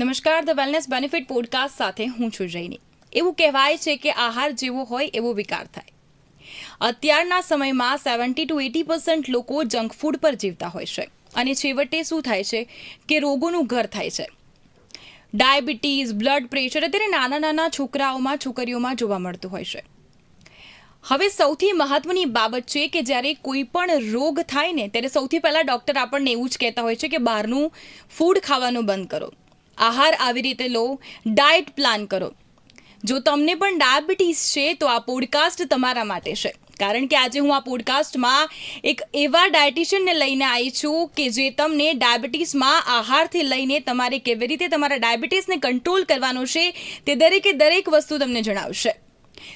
નમસ્કાર the wellness benefit podcast સાથે હું છું જૈની. એવું કહેવાય છે કે આહાર જેવો હોય એવો વિકાર થાય. અત્યારના સમયમાં સેવન્ટી ટુ એટી પર્સન્ટ લોકો જંક ફૂડ પર જીવતા હોય છે. અને છેવટે શું થાય છે કે રોગોનું ઘર થાય છે. ડાયાબિટીસ, બ્લડ પ્રેશર અત્યારે નાના નાના છોકરાઓમાં, છોકરીઓમાં જોવા મળતું હોય છે. હવે સૌથી મહત્વની બાબત છે કે જ્યારે કોઈ પણ રોગ થાય ને, ત્યારે સૌથી પહેલાં ડૉક્ટર આપણને એવું જ કહેતા હોય છે કે બહારનું ફૂડ ખાવાનું બંધ કરો. આહાર આવી રીતે લો ડાયટ પ્લાન કરો. જો તમને પણ ડાયાબિટીસ છે, તો આ પોડકાસ્ટ તમારા માટે છે. કારણ કે આજે હું આ પોડકાસ્ટમાં એક એવા ડાયટિશિયનને લઈને આવી છું કે જે તમને ડાયાબિટીસમાં આહારથી લઈને તમારે કેવી રીતે તમારા ડાયાબિટીસને કંટ્રોલ કરવાનો છે, તે દરેકે દરેક વસ્તુ તમને જણાવશે.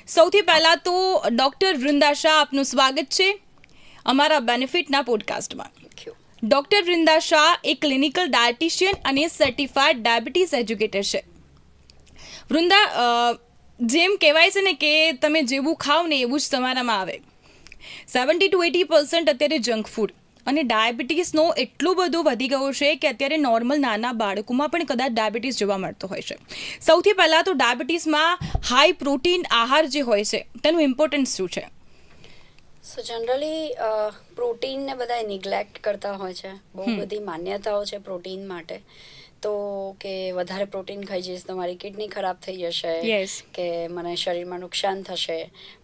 સૌથી પહેલાં તો ડૉક્ટર વૃંદા શાહ આપનું સ્વાગત છે અમારા બેનિફિટના પોડકાસ્ટમાં ડૉક્ટર વૃંદા શાહ એ ક્લિનિકલ ડાયટિશિયન અને સર્ટિફાઈડ ડાયાબિટીસ એજ્યુકેટર છે. વૃંદા જેમ કહેવાય છે ને કે તમે જેવું ખાવ ને એવું જ તમારામાં આવે. સેવન્ટી ટુ એટી પર્સન્ટ અત્યારે જંક ફૂડ અને ડાયાબિટીસનો એટલો બધો વધી ગયો છે કે અત્યારે નોર્મલ નાના બાળકોમાં પણ કદાચ ડાયાબિટીસ જોવા મળતો હોય છે. સૌથી પહેલાં તો ડાયાબિટીસમાં હાઈ પ્રોટીન આહાર જે હોય છે, તેનું ઇમ્પોર્ટન્સ શું છે? સો જનરલી પ્રોટીનને બધા નિગ્લેક્ટ કરતા હોય છે. બહુ બધી માન્યતાઓ છે પ્રોટીન માટે. તો કે વધારે પ્રોટીન ખાઈ જઈશ તો મારી કિડની ખરાબ થઈ જશે કે મને શરીરમાં નુકસાન થશે.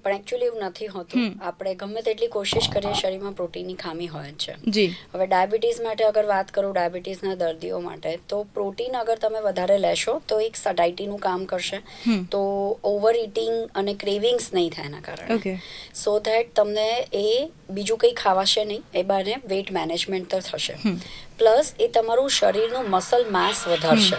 પણ એકચ્યુઅલી એવું નથી હોતું. આપણે ગમે તેટલી કોશિશ કરીએ શરીરમાં પ્રોટીનની ખામી હોય છે. જી. હવે ડાયાબિટીસ માટે અગર વાત કરું ડાયાબિટીસના દર્દીઓ માટે તો પ્રોટીન અગર તમે વધારે લેશો તો એક સડાઇટીનું કામ કરશે. તો ઓવર ઇટિંગ અને ક્રેવિંગ્સ નહીં થાય એના કારણે. સો ધેટ તમને એ બીજું કંઈ ખાવાશે નહીં એ બાને વેટ મેનેજમેન્ટ તો થશે. પ્લસ એ તમારું શરીરનું મસલ માસ વધારશે.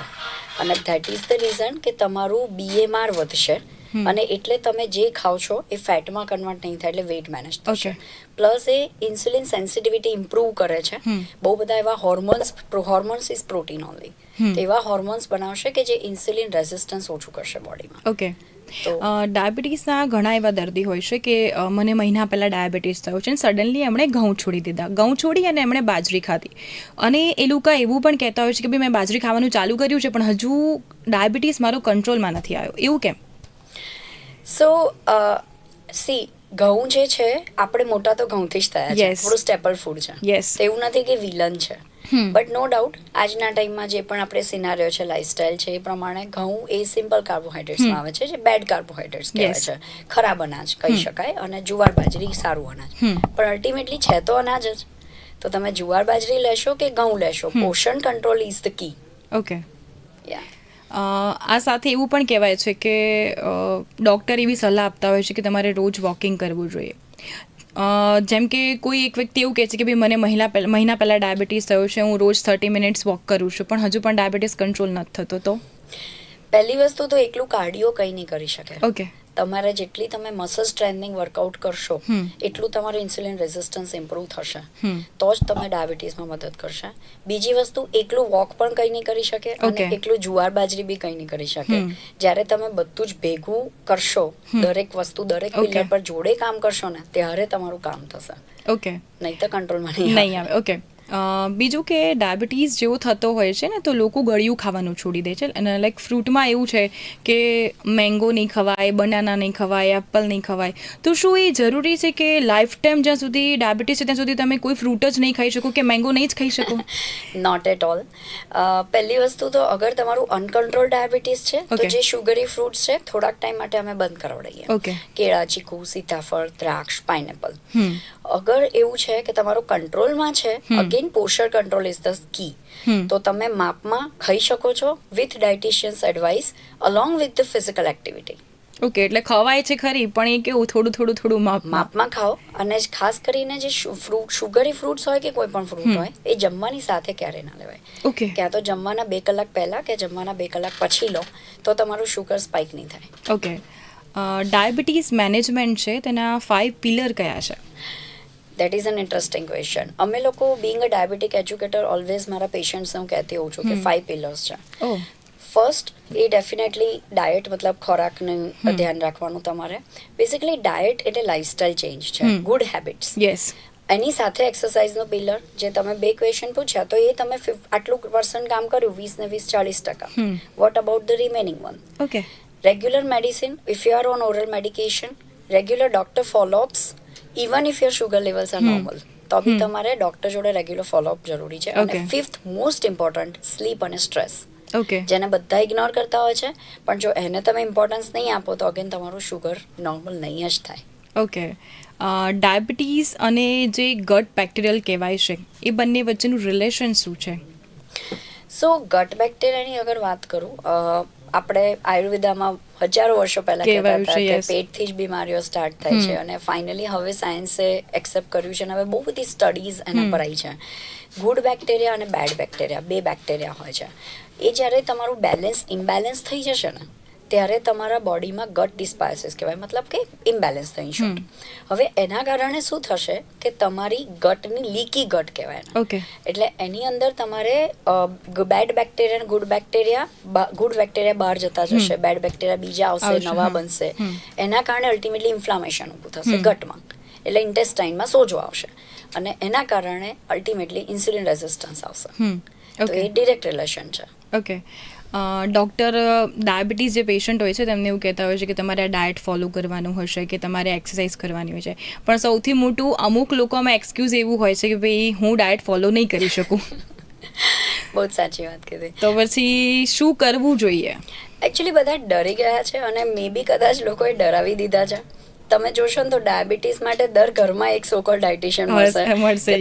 અને ધેટ ઇઝ ધ રીઝન કે તમારું બીએમઆર વધશે. અને એટલે તમે જે ખાઓ છો એ ફેટમાં કન્વર્ટ નહીં થાય એટલે વેટ મેનેજ થશે પ્લસ એ ઇન્સ્યુલિન સેન્સિટિવિટી ઇમ્પ્રૂવ કરે છે. બહુ બધા એવા hormones hormones is protein only તો એવા હોર્મોન્સ બનાવશે કે જે ઇન્સ્યુલિન રેઝિસ્ટન્સ ઓછું કરશે બોડીમાં. ઓકે ડાયાબિટીસના ઘણા એવા દર્દી હોય છે કે મને મહિના પહેલાં ડાયાબિટીસ થયો છે અને સડનલી એમણે ઘઉં છોડી દીધા. ઘઉં છોડી અને એમણે બાજરી ખાધી. અને એ લોકો એવું પણ કહેતા હોય છે કે ભાઈ મેં બાજરી ખાવાનું ચાલુ કર્યું છે પણ હજુ ડાયાબિટીસ મારો કંટ્રોલમાં નથી આવ્યો. એવું કેમ? સો સી ઘઉં જે છે આપણે મોટા તો ઘઉંથી જ થયા છે. થોડું સ્ટેપલ ફૂડ છે. યસ એવું નથી કે વિલન છે. બટ નો ડાઉટ આજના ટાઈમમાં જે પણ આપણે સિનારીઓ છે લાઈફસ્ટાઈલ છે એ પ્રમાણે ઘઉં એ સિમ્પલ કાર્બોહાઈડ્રેટ્સમાં આવે છે જે બેડ કાર્બોહાઈડ્રેટ્સ કહેવાય છે. ખરાબ અનાજ કહી શકાય અને જુવાર બાજરી સારું અનાજ. પણ અલ્ટિમેટલી છે તો અનાજ જ. તો તમે જુવાર બાજરી લેશો કે ઘઉં લેશો? પોષણ control is the key okay યા આ સાથે એવું પણ કહેવાય છે કે ડૉક્ટર એવી સલાહ આપતા હોય છે કે તમારે રોજ વોકિંગ કરવું જોઈએ. જેમ કે કોઈ એક વ્યક્તિ એવું કહે છે કે ભાઈ મને મહિના મહિના પહેલાં ડાયાબિટીસ થયો છે હું રોજ થર્ટી મિનિટ્સ વોક કરું છું પણ હજુ પણ ડાયાબિટીસ કંટ્રોલ નથી થતો તો? પહેલી વસ્તુ તો એકલું કાર્ડિયો કંઈ નહીં કરી શકે. ઓકે તમારે જેટલી તમે મસલ સ્ટ્રેન્થનિંગ વર્કઆઉટ કરશો એટલું તમારું ઇન્સ્યુલિન રેઝિસ્ટન્સ ઇમ્પ્રૂવ થશે. તો જ તમે ડાયાબિટીસમાં મદદ કરશે. બીજી વસ્તુ એકલું વોક પણ કંઈ નહીં કરી શકે અને એકલું જુવાર બાજરી બી કંઈ નહીં કરી શકે. જ્યારે તમે બધું જ ભેગું કરશો દરેક વસ્તુ દરેક. પિલર પર જોડે કામ કરશો ને ત્યારે તમારું કામ થશે. ઓકે નહીં તો કંટ્રોલમાં નહીં આવે. ઓકે બીજું કે ડાયાબિટીસ જેવો થતો હોય છે ને તો લોકો ગળ્યું ખાવાનું છોડી દે છે. અને લાઈક ફ્રૂટમાં એવું છે કે મેંગો નહીં ખવાય બનાના નહીં ખવાય એપલ નહીં ખવાય. તો શું એ જરૂરી છે કે લાઈફ ટાઈમ જ્યાં સુધી ડાયાબિટીસ છે ત્યાં સુધી તમે કોઈ ફ્રૂટ જ નહીં ખાઈ શકો કે મેંગો નહીં જ ખાઈ શકો? નોટ એટ ઓલ પહેલી વસ્તુ તો અગર તમારું અનકન્ટ્રોલ ડાયાબિટીસ છે તો. જે શુગરી ફ્રૂટ્સ છે થોડાક ટાઈમ માટે અમે બંધ કરાવડાવીએ ઓકે કેળા ચીકુ સીતાફળ દ્રાક્ષ પાઇનેપલ અગર એવું છે કે તમારું કંટ્રોલમાં છે હમ. અગેન પોષણ કંટ્રોલ ઇઝ ધ કી તો તમે માપમાં ખાઈ શકો છો with dietitian's advice along with the physical activity okay એટલે ખવાય છે ખરી પણ એ કેવું થોડું થોડું થોડું માપ માપમાં ખાઓ અને ખાસ કરીને જે ફ્રૂટ શુગરી ફ્રૂટ્સ હોય કે કોઈ પણ ફ્રૂટ હોય એ જમવાની સાથે ક્યારે ના લેવાય. ઓકે ક્યાં તો જમવાના બે કલાક પહેલા કે જમવાના બે કલાક પછી લો તો તમારું શુગર સ્પાઇક નહીં થાય. ઓકે ડાયાબિટીસ મેનેજમેન્ટ છે તેના ફાઇવ પિલર કયા છે? That is an interesting question અમે લોકો being a diabetic educator always મારા પેશન્ટ્સને હું કહેતી હોઉં છું કે ફાઇવ પિલર્સ છે. ફર્સ્ટ એ ડેફિનેટલી ડાયટ મતલબ ખોરાકનું ધ્યાન રાખવાનું તમારે. બેસિકલી ડાયટ એટલે લાઇફસ્ટાઇલ ચેન્જ છે. ગુડ હેબિટ્સ યસ એની સાથે એક્સરસાઇઝનો પિલર જે તમે બે ક્વેશ્ચન પૂછ્યા તો એ તમે આટલું પર્સન્ટ કામ કર્યું વીસ ને વીસ ચાલીસ ટકા. What about the remaining one okay regular medicine if you are on oral medication regular doctor followups even if your sugar levels are normal તો બી તમારે ડોક્ટર જોડે રેગ્યુલર ફોલોઅપ જરૂરી છે. અને ફિફ્થ મોસ્ટ ઇમ્પોર્ટન્ટ સ્લીપ અને stress okay જેને બધા ઇગ્નોર કરતા હોય છે પણ જો એને તમે ઇમ્પોર્ટન્સ નહીં આપો તો અગેન તમારું શુગર નોર્મલ નહીં જ થાય ઓકે ડાયાબિટીસ અને જે ગટ બેક્ટેરિયલ કહેવાય છે એ બંને વચ્ચેનું રિલેશન શું છે સો ગટ બેક્ટેરિયાની અગર વાત કરું આપણે આયુર્વેદામાં હજારો વર્ષો પહેલા કહેતા હતા છે, કે પેટથી જ બીમારીઓ સ્ટાર્ટ થાય છે. અને ફાઇનલી હવે સાયન્સે એક્સેપ્ટ કર્યું છે અને હવે બહુ બધી સ્ટડીઝ એના. પર આવી છે. ગુડ બેક્ટેરિયા અને બેડ બેક્ટેરિયા બે બેક્ટેરિયા હોય છે. એ જ્યારે તમારું બેલેન્સ ઇમ્બેલેન્સ થઈ જશે ને ત્યારે તમારા બોડીમાં ગટ ડિસ્પાયસિસ કહેવાય. મતલબ કે ઇમ્બેલેન્સ થઈ. શોર્ટ હવે એના કારણે શું થશે કે તમારી ગટની લીકી ગટ કહેવાય ઓકે. એટલે એની અંદર તમારે bad bacteria good bacteria good bacteria બહાર જતા જશે. બેડ બેક્ટેરિયા બીજા આવશે નવા બનશે. એના કારણે અલ્ટિમેટલી ઇન્ફ્લામેશન ઊભું થશે. ગટમાં એટલે ઇન્ટેસ્ટાઇનમાં સોજો આવશે. અને એના કારણે અલ્ટિમેટલી ઇન્સ્યુલિન રેઝિસ્ટન્સ આવશે. તો એ ડિરેક્ટ રિલેશન છે. ઓકે. ડૉક્ટર ડાયાબિટીસ જે પેશન્ટ હોય છે તેમને એવું કહેતા હોય છે કે તમારે આ ડાયટ ફોલો કરવાનું હશે કે તમારે એક્સરસાઇઝ કરવાની હોય છે. પણ સૌથી મોટું અમુક લોકોમાં એક્સક્યુઝ એવું હોય છે કે ભાઈ હું ડાયટ ફોલો નહીં કરી શકું. બહુ જ સાચી વાત કીધી. તો પછી શું કરવું જોઈએ? એકચ્યુઅલી બધા ડરી ગયા છે અને મે બી કદાચ લોકોએ ડરાવી દીધા છે. તમે જોશો ને તો ડાયાબિટીસ માટે દર ઘરમાં એક સોકોલ ડાયટિશિયન મળશે.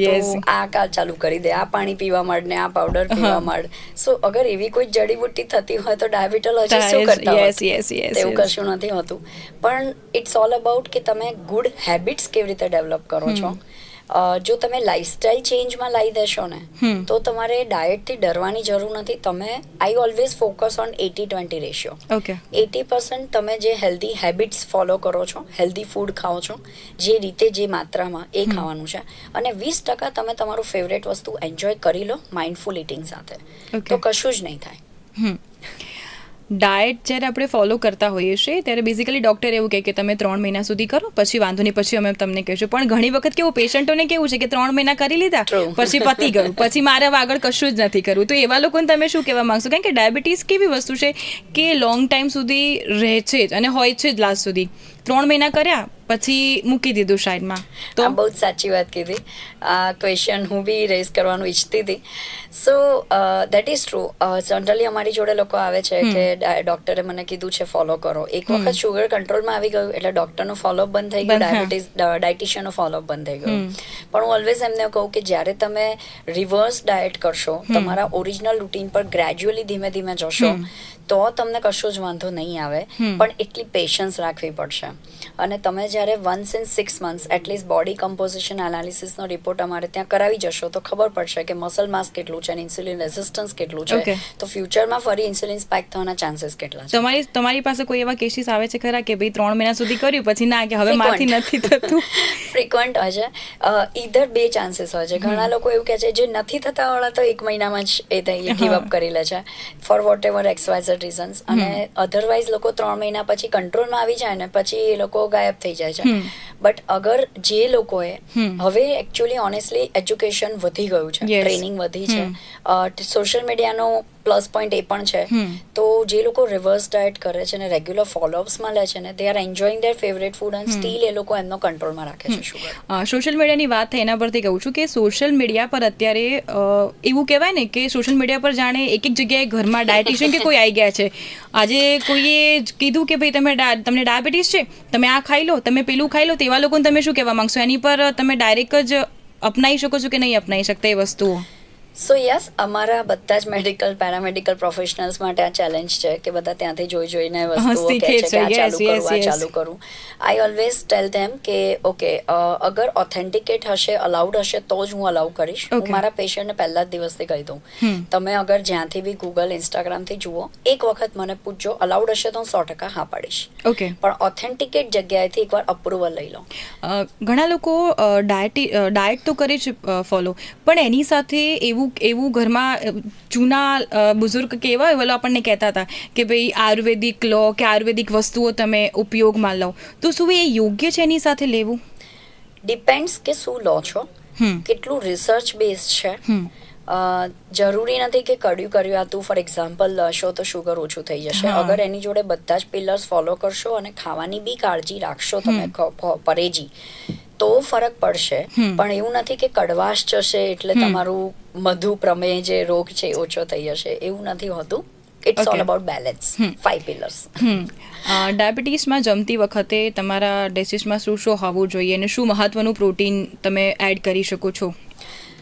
તું આ કા ચાલુ કરી દે આ પાણી પીવા માંડ ને આ પાવડર પીવા માંડ. સો અગર એવી કોઈ જડીબુટ્ટી થતી હોય તો ડાયાબિટોલોજી શું કરતા યસ યસ યસ તેવું કશું નથી હોતું. પણ ઇટ્સ ઓલ અબાઉટ કે તમે ગુડ હેબિટ્સ કેવી રીતે ડેવલપ કરો છો? જો તમે લાઈફસ્ટાઈલ ચેન્જમાં લાવી દેશો ને તો તમારે ડાયટથી ડરવાની જરૂર નથી. તમે I always focus on eighty twenty ratio okay eighty percent તમે જે હેલ્ધી હેબિટ્સ ફોલો કરો છો હેલ્ધી ફૂડ ખાઓ છો જે રીતે જે માત્રામાં એ ખાવાનું છે અને વીસ ટકા તમે તમારું ફેવરેટ વસ્તુ એન્જોય કરી લો માઇન્ડફુલ ઇટિંગ સાથે. તો કશું જ નહીં થાય. ડાયટ જ્યારે આપણે ફોલો કરતા હોઈએ છીએ ત્યારે બેઝિકલી ડૉક્ટર એવું કહે કે તમે ત્રણ મહિના સુધી કરો પછી વાંધો નહીં પછી અમે તમને કહીશું. પણ ઘણી વખત કેવું પેશન્ટોને કેવું છે કે ત્રણ મહિના કરી લીધા પછી પતી ગયું. પછી મારે આગળ કશું જ નથી કરવું. તો એવા લોકોને તમે શું કહેવા માંગશો? કારણ કે ડાયાબિટીસ કેવી વસ્તુ છે કે લોંગ ટાઈમ સુધી રહે છે જ અને હોય છે જ લાસ્ટ સુધી. ત્રણ મહિના કર્યા પછી મૂકી દીધું સાઈડમાં તો બહુ જ સાચી વાત કીધી. આ ક્વેશ્ચન હું બી રેઝ કરવાનું ઈચ્છતી હતી. So that is true generally અમારી જોડે લોકો આવે છે કે ડૉક્ટરે મને કીધું છે ફોલો કરો. એક વખત શુગર કંટ્રોલમાં આવી ગયું એટલે ડોક્ટરનો ફોલોઅપ બંધ થઈ ગયું. ડાયાબિટીસ ડાયટિશિયનનો ફોલોઅપ બંધ થઈ ગયું. પણ હું ઓલવેઝ એમને કહું કે જ્યારે તમે રિવર્સ ડાયટ કરશો તમારા ઓરિજિનલ રૂટીન પર ગ્રેજ્યુઅલી ધીમે ધીમે જશો તો તમને કશો જ વાંધો નહીં આવે. પણ એટલી પેશન્સ રાખવી પડશે. અને તમે જ્યારે once in six months at least body composition એનાલિસિસનો report અમારે ત્યાં કરાવી જશો તો ખબર પડશે કે મસલ માસ કેટલું છે અને ઇન્સ્યુલિન રેઝિસ્ટન્સ કેટલું છે. તો ફ્યુચરમાં ફરી ઇન્સ્યુલિન સ્પાઇક થવાના ચાન્સીસ કેટલા છે? તમારી તમારી પાસે કોઈ એવા કેસીસ આવે છે ખરા કે ભાઈ ત્રણ મહિના સુધી કર્યું પછી ના કે હવે મારથી નથી થતું? ફ્રિકવન્ટ હોય છે ઈધર બે ચાન્સીસ હોય છે. ઘણા લોકો એવું કહે છે જે નથી થતા વાળા તો એક મહિનામાં જ એ થઈ ગીવ અપ કરી લે છે. ફોર વોટ એવર એક્સવાઇઝ રીઝન્સ અને અધરવાઇઝ લોકો ત્રણ મહિના પછી કંટ્રોલમાં આવી જાય ને પછી એ લોકો ગાયબ થઈ જાય છે. બટ અગર જે લોકોએ હવે એકચ્યુઅલી ઓનેસ્ટલી એજ્યુકેશન વધી ગયું છે ટ્રેનિંગ વધી છે. સોશિયલ મીડિયાનો પ્લસ પોઈન્ટ એ પણ છે. તો જે લોકો રિવર્સ ડાયટ કરે છે ને રેગ્યુલર ફોલોઅપ્સમાં લે છે ને they are enjoying their favourite food and still એ લોકો એમનો કંટ્રોલમાં રાખે છે શુગર સોશિયલ મીડિયાની વાત થઈ એના પરથી કહું છું કે સોશિયલ મીડિયા પર અત્યારે એવું કહેવાય ને કે સોશિયલ મીડિયા પર જાણે એક એક જગ્યાએ ઘરમાં ડાયટિશિયન કે કોઈ આવી ગયા છે. આજે કોઈએ કીધું કે ભાઈ તમે તમને ડાયાબિટીસ છે તમે આ ખાઈ લો તમે પેલું ખાઈ લો તેવા લોકોને તમે શું કહેવા માંગશો? એની પર તમે ડાયરેક્ટ જ અપનાવી શકો છો કે નહીં અપનાવી શકતા એ વસ્તુઓ? સો યસ અમારા બધા જ મેડિકલ પેરામેડિકલ પ્રોફેશનલ્સ માટે આ ચેલેન્જ છે કે બધા ત્યાંથી જોઈ જોઈને વસ્તુઓ કહે છે કે આ ચાલુ કરું આ ચાલુ કરું. આઈ ઓલવેઝ ટેલ ધેમ કે ઓકે અગર ઓથેન્ટિકેટ હશે અલાઉડ હશે તો જ હું અલાઉ કરીશ. હું. મારા પેશન્ટને પહેલા જ દિવસથી કહી દઉં. તમે અગર જ્યાંથી બી ગૂગલ ઇન્સ્ટાગ્રામથી જુઓ એક વખત મને પૂછજો અલાઉડ હશે તો હું સો ટકા હા પાડીશ. ઓકે પણ ઓથેન્ટિકેટ જગ્યાએથી એકવાર અપ્રુવલ લઈ લો. ઘણા લોકો ડાયટ ડાયટ તો કરે છે ફોલો પણ એની સાથે એવું એવું ઘરમાં અ, જૂના બુઝુર્ગ કે એવા એવા આપણને કહેતા હતા કે ભાઈ આયુર્વેદિક લો કે આયુર્વેદિક વસ્તુઓ તમે ઉપયોગમાં લો. તો શું એ યોગ્ય છે એની સાથે લેવું? ડિપેન્ડ્સ કે શું લો છો. કેટલું રિસર્ચ બેઝ છે. જરૂરી નથી કે કડ્યું કર્યું હતું ફોર એક્ઝામ્પલ લશો તો શુગર ઓછું થઈ જશે. અગર એની જોડે બધા જ પિલર્સ ફોલો કરશો અને ખાવાની બી કાળજી રાખશો તમે પરેજી તો ફરક પડશે. પણ એવું નથી કે કડવાશ જશે એટલે તમારું મધુ પ્રમેય જે રોગ છે એ ઓછો થઈ જશે. એવું નથી હોતું. It's all about balance. Five pillars ડાયાબિટીસમાં જમતી વખતે તમારા ડિશિસમાં શું શું હોવું જોઈએ અને શું મહત્વનું પ્રોટીન તમે એડ કરી શકો છો?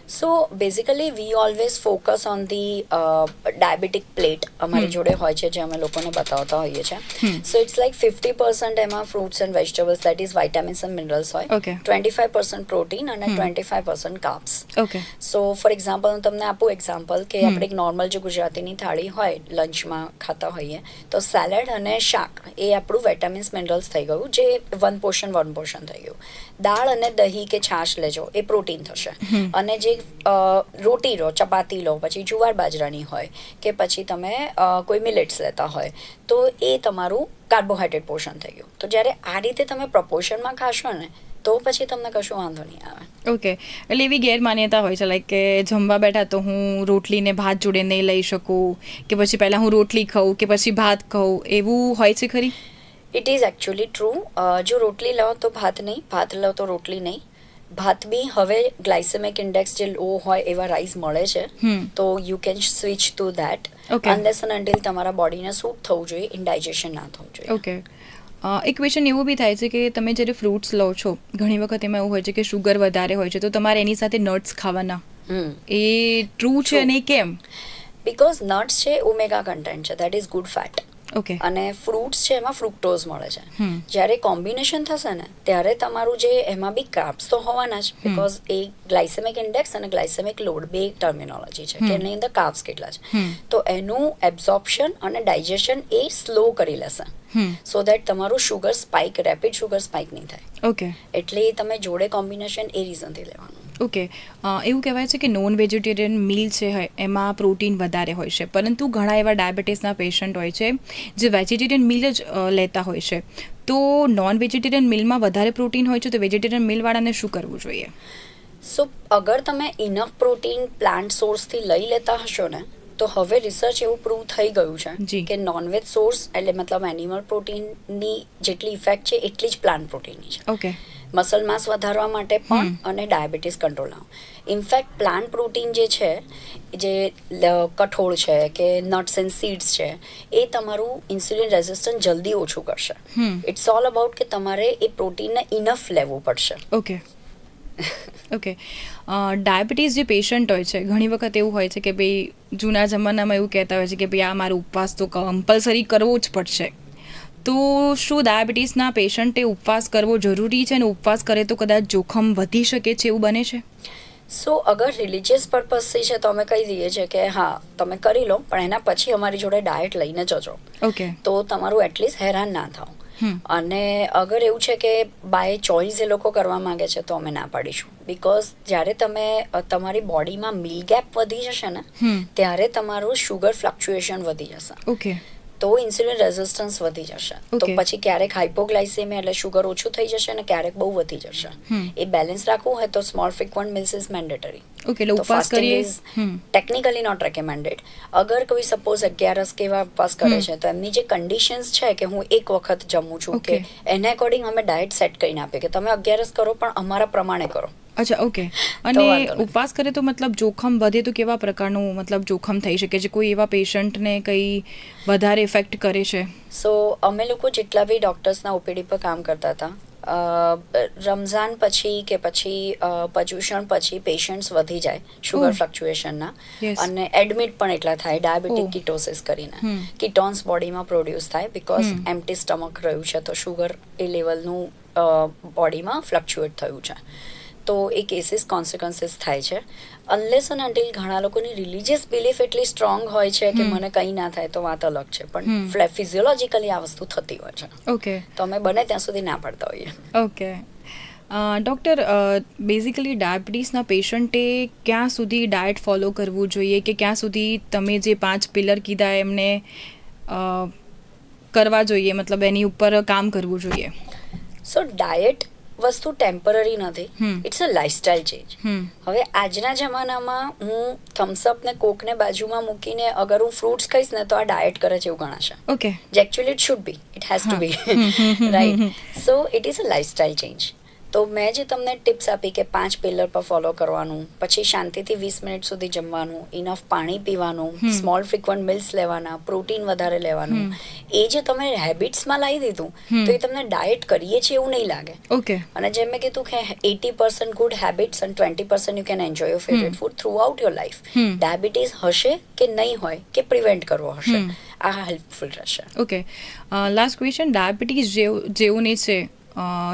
So basically we always focus on the diabetic plate અમારી જોડે હોય છે જે અમે લોકોને બતાવતા હોઈએ છીએ so it's like fifty percent એમાં fruits and vegetables that is vitamins and minerals હોય ટ્વેન્ટી ફાઈવ પર્સન્ટ પ્રોટીન અને twenty five percent carbs okay so for example હું તમને આપું એક્ઝામ્પલ કે આપણે એક નોર્મલ જે ગુજરાતીની થાળી હોય લંચમાં ખાતા હોઈએ તો સેલેડ અને શાક એ આપણું વિટામિન્સ મિનરલ્સ થઈ ગયું જે વન પોર્શન વન પોર્શન થઈ ગયું. દાળ અને દહીં કે છાશ લેજો એ પ્રોટીન થશે. અને જે રોટી લો ચપાતી લો પછી જુવાર બાજરાની હોય કે પછી તમે કોઈ મિલેટ્સ લેતા હોય તો એ તમારું કાર્બોહાઈડ્રેટ પોર્શન થઈ ગયું. તો જ્યારે આ રીતે તમે પ્રપોર્શનમાં ખાશો ને તો પછી તમને કશું વાંધો નહીં આવે. ઓકે. એટલે એવી ગેરમાન્યતા હોય છે લાઈક કે જમવા બેઠા તો હું રોટલીને ભાત જોડે નહીં લઈ શકું કે પછી પહેલાં હું રોટલી ખાઉં કે પછી ભાત ખાઉં એવું હોય છે ખરી? ઇટ ઇઝ એકચ્યુઅલી ટ્રુ જો રોટલી લો તો ભાત નહીં ભાત લો તો રોટલી નહીં. ભાત બી હવે ગ્લાયસેમિક ઇન્ડેક્સ જે લો હોય એવા રાઈસ મળે છે તો you can switch to that. Unless and until તમારા બોડીને સૂટ થવું જોઈએ ઇન્ડાઇજેશન ના થવું જોઈએ. ઓકે એક ક્વેશ્ચન એવું બી થાય છે કે તમે જ્યારે ફ્રૂટ્સ લો છો ઘણી વખત એમાં એવું હોય છે કે શુગર વધારે હોય છે તો તમારે એની સાથે નટ્સ ખાવાના. એ ટ્રુ છે. અને કેમ? બિકોઝ નટ્સ છે ઓમેગા કન્ટેન્ટ છે દેટ ઇઝ ગુડ ફેટ અને ફ્રૂટ્સ છે એમાં ફ્રુક્ટોઝ મળે છે. જ્યારે કોમ્બિનેશન થશે ને ત્યારે તમારું જે એમાં બી કાર્બ્સ તો હોવાના જ બિકોઝ એ ગ્લાયસેમિક ઇન્ડેક્સ અને ગ્લાયસેમિક લોડ બે ટર્મિનોલોજી છે કે એની અંદર કાર્બ્સ કેટલા છે. તો એનું એબ્ઝોર્પ્શન અને ડાયજેશન એ સ્લો કરી લેશે. સો દેટ તમારું sugar spike rapid sugar spike નહીં થાય. ઓકે. એટલે તમે જોડે કોમ્બિનેશન એ રીઝનથી લેવાનું. ઓકે. એવું કહેવાય છે કે નોન વેજીટેરિયન મીલ છે એમાં પ્રોટીન વધારે હોય છે. પરંતુ ઘણા એવા ડાયાબિટીસના પેશન્ટ હોય છે જે વેજીટેરિયન મીલ જ લેતા હોય છે. તો નોન વેજીટેરિયન મીલમાં વધારે પ્રોટીન હોય છે તો વેજીટેરિયન મિલવાળાને શું કરવું જોઈએ? સો અગર તમે ઇનફ પ્રોટીન પ્લાન્ટ સોર્સથી લઈ લેતા હશો ને તો હવે રિસર્ચ એવું પ્રૂવ થઈ ગયું જી. છે કે નોનવેજ સોર્સ એટલે મતલબ એનિમલ પ્રોટીનની જેટલી ઇફેક્ટ છે એટલી જ પ્લાન્ટ પ્રોટીનની છે. ઓકે. મસલ માસ વધારવા માટે પણ અને ડાયાબિટીસ કંટ્રોલમાં ઇનફેક્ટ પ્લાન્ટ પ્રોટીન જે છે જે કઠોળ છે કે નટ્સ એન્ડ સીડ્સ છે એ તમારું ઇન્સ્યુલિન રેઝિસ્ટન્સ જલ્દી ઓછું કરશે. ઇટ્સ ઓલ અબાઉટ કે તમારે એ પ્રોટીનને ઇનફ લેવું પડશે. ઓકે. ઓકે. ડાયાબિટીસ જે પેશન્ટ હોય છે ઘણી વખત એવું હોય છે કે ભાઈ જૂના જમાનામાં એવું કહેતા હોય છે કે ભાઈ આ મારો ઉપવાસ તો કમ્પલસરી કરવો જ પડશે. તો શું ડાયાબિટીસના પેશન્ટે ઉપવાસ કરવો જરૂરી છે અને ઉપવાસ કરે તો કદાચ જોખમ વધી શકે છે એવું બને છે? સો અગર રિલિજિયસ પર્પઝથી છે તો અમે કહી દઈએ છીએ કે હા તમે કરી લો પણ એના પછી અમારી જોડે ડાયટ લઈને જજો. ઓકે. તો તમારું એટલીસ્ટ હેરાન ના થાવ. અને અગર એવું છે કે બાય ચોઇસ એ લોકો કરવા માંગે છે તો અમે ના પાડીશું. બિકોઝ જ્યારે તમે તમારી બોડીમાં મિલ ગેપ વધી જશે ને ત્યારે તમારું શુગર ફ્લક્ચ્યુએશન વધી જશે. ઓકે. તો ઇન્સ્યુલિન રેઝિસ્ટન્સ વધી જશે. તો પછી ક્યારેક હાઇપોગ્લાઇસેમિયા એટલે શુગર ઓછું થઈ જશે અને ક્યારેક બહુ વધી જશે. એ બેલેન્સ રાખવું હોય તો small frequent meals is mandatory okay એટલે ઉપવાસ કરીએ. ટેકનિકલી નોટ રેકમેન્ડેડ અગર કોઈ સપોઝ અગિયારસ કે એવા ઉપવાસ કરે છે તો એમની જે કન્ડિશન્સ છે કે હું એક વખત જમું છું કે. એને અકોર્ડિંગ અમે ડાયટ સેટ કરીને આપીએ કે તમે અગિયારસ કરો પણ અમારા પ્રમાણે કરો. અચ્છા ઓકે અને ઉપવાસ કરે તો મતલબ જોખમ વધે તો કેવા પ્રકારનું મતલબ જોખમ થઈ શકે છે? કોઈ એવા પેશન્ટને કંઈ વધારે ઇફેક્ટ કરે છે? સો અમે લોકો જેટલા બી ડૉક્ટર્સના ઓપીડી પર કામ કરતા હતા રમઝાન પછી કે પછી પર્યુષણ પછી પેશન્ટ્સ વધી જાય શુગર. ફ્લક્ચ્યુએશનના અને એડમિટ પણ એટલા થાય ડાયાબિટીક કિટોસિસ કરીને. કિટોન્સ બોડીમાં પ્રોડ્યુસ થાય બિકોઝ હમ. સ્ટમક રહ્યું છે તો શુગર એ લેવલનું બોડીમાં ફ્લક્ચ્યુએટ થયું છે. તો એ કેસીસ કોન્સિક્વન્સીસ થાય છે. અનલેસ અને અન્ટિલ ઘણા લોકોની રિલિજિયસ બિલીફ એટલી સ્ટ્રોંગ હોય છે કે મને કંઈ ના થાય તો વાત અલગ છે. પણ ફિઝિયોલોજીકલી આ વસ્તુ થતી હોય છે. ઓકે તો અમે બને ત્યાં સુધી ના પાડતા હોઈએ. ઓકે ડૉક્ટર બેઝિકલી ડાયાબિટીસના પેશન્ટે ક્યાં સુધી ડાયટ ફોલો કરવું જોઈએ કે ક્યાં સુધી તમે જે પાંચ પિલર કીધા એમને કરવા જોઈએ? મતલબ એની ઉપર કામ કરવું જોઈએ? સો ડાયટ વસ્તુ ટેમ્પરરી નથી. ઇટ્સ અ લાઇફસ્ટાઇલ ચેન્જ હવે આજના જમાનામાં હું થમ્સઅપ ને કોકને બાજુમાં મૂકીને અગર હું ફ્રૂટ્સ ખાઈશ ને તો આ ડાયટ કરે છે એવું ગણાશે. ઓકે જે actually it should be it has to be right so it is a lifestyle change તો મેં જે તમને ટિપ્સ આપી કે પાંચ પિલર પર ફોલો કરવાનું પછી શાંતિથી વીસ મિનિટ સુધી જમવાનું ઇનફ પાણી પીવાનું સ્મોલ ફ્રિકવન્ટ મિલ્સ લેવાના પ્રોટીન વધારે લેવાનું એ જે તમે હેબિટ્સમાં લાવી દીધું તો એ તમને ડાયટ કરીએ છીએ એવું નહીં લાગે. ઓકે. અને જેમ મેં કીધું કે એટી પર્સન્ટ ગુડ હેબિટ્સ અને twenty percent you can enjoy your favourite food throughout your life. Diabetes હશે કે નહીં હોય કે પ્રિવેન્ટ કરવો હશે? આ હેલ્પફુલ રહેશે. ઓકે. લાસ્ટ ક્વેશ્ચન ડાયાબિટીસ જેવું નહીં છે.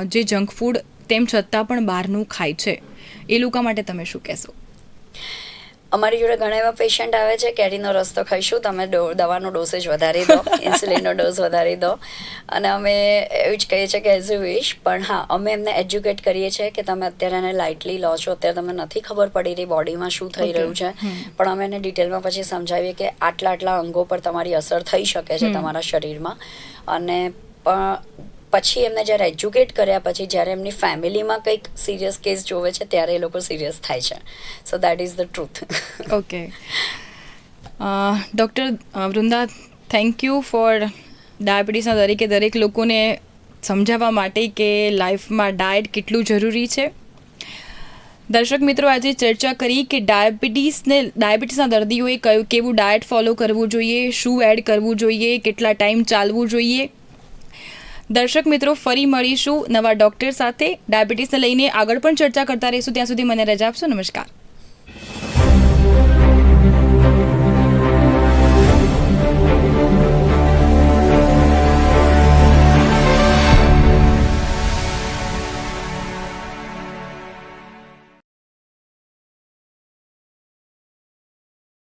જે જંક ફૂડ તેમ છતાં પણ બહારનું ખાય છે. એ લોકો માટે તમે શું કહેશો? અમારી જોડે ઘણા એવા પેશન્ટ આવે છે કેરીનો રસ તો ખાઈશું તમે દવાનો ડોસેજ વધારી દો ઇન્સ્યુલિનનો ડોઝ વધારી દો. અને અમે એવું જ કહીએ છીએ કે એઝ યુ વિશ પણ હા અમે એમને એજ્યુકેટ કરીએ છીએ કે તમે અત્યારે એને લાઇટલી લો છો. અત્યારે તમને નથી ખબર પડી રહી બોડીમાં શું થઈ રહ્યું છે. પણ અમે એને ડિટેલમાં પછી સમજાવીએ કે આટલા આટલા અંગો પર તમારી અસર થઈ શકે છે તમારા શરીરમાં. અને પ- પછી એમને જ્યારે એજ્યુકેટ કર્યા પછી જ્યારે એમની ફેમિલીમાં કંઈક સિરિયસ કેસ જોવે છે, ત્યારે એ લોકો સિરિયસ થાય છે. So that is the truth okay doctor Vrinda thank you for ડાયાબિટીસના દરેકે દરેક લોકોને સમજાવવા માટે કે લાઈફમાં ડાયટ કેટલું જરૂરી છે. દર્શક મિત્રો, આજે ચર્ચા કરી કે ડાયાબિટીસને, ડાયાબિટીસના દર્દીઓએ કયું, કેવું ડાયટ ફોલો કરવું જોઈએ, શું એડ કરવું જોઈએ, કેટલા ટાઈમ ચાલવું જોઈએ. દર્શક મિત્રો, ફરી મળીશું નવા ડૉક્ટર સાથે. ડાયાબિટીસને લઈને આગળ પણ ચર્ચા કરતા રહીશું. ત્યાં સુધી મને રજા આપશો. નમસ્કાર.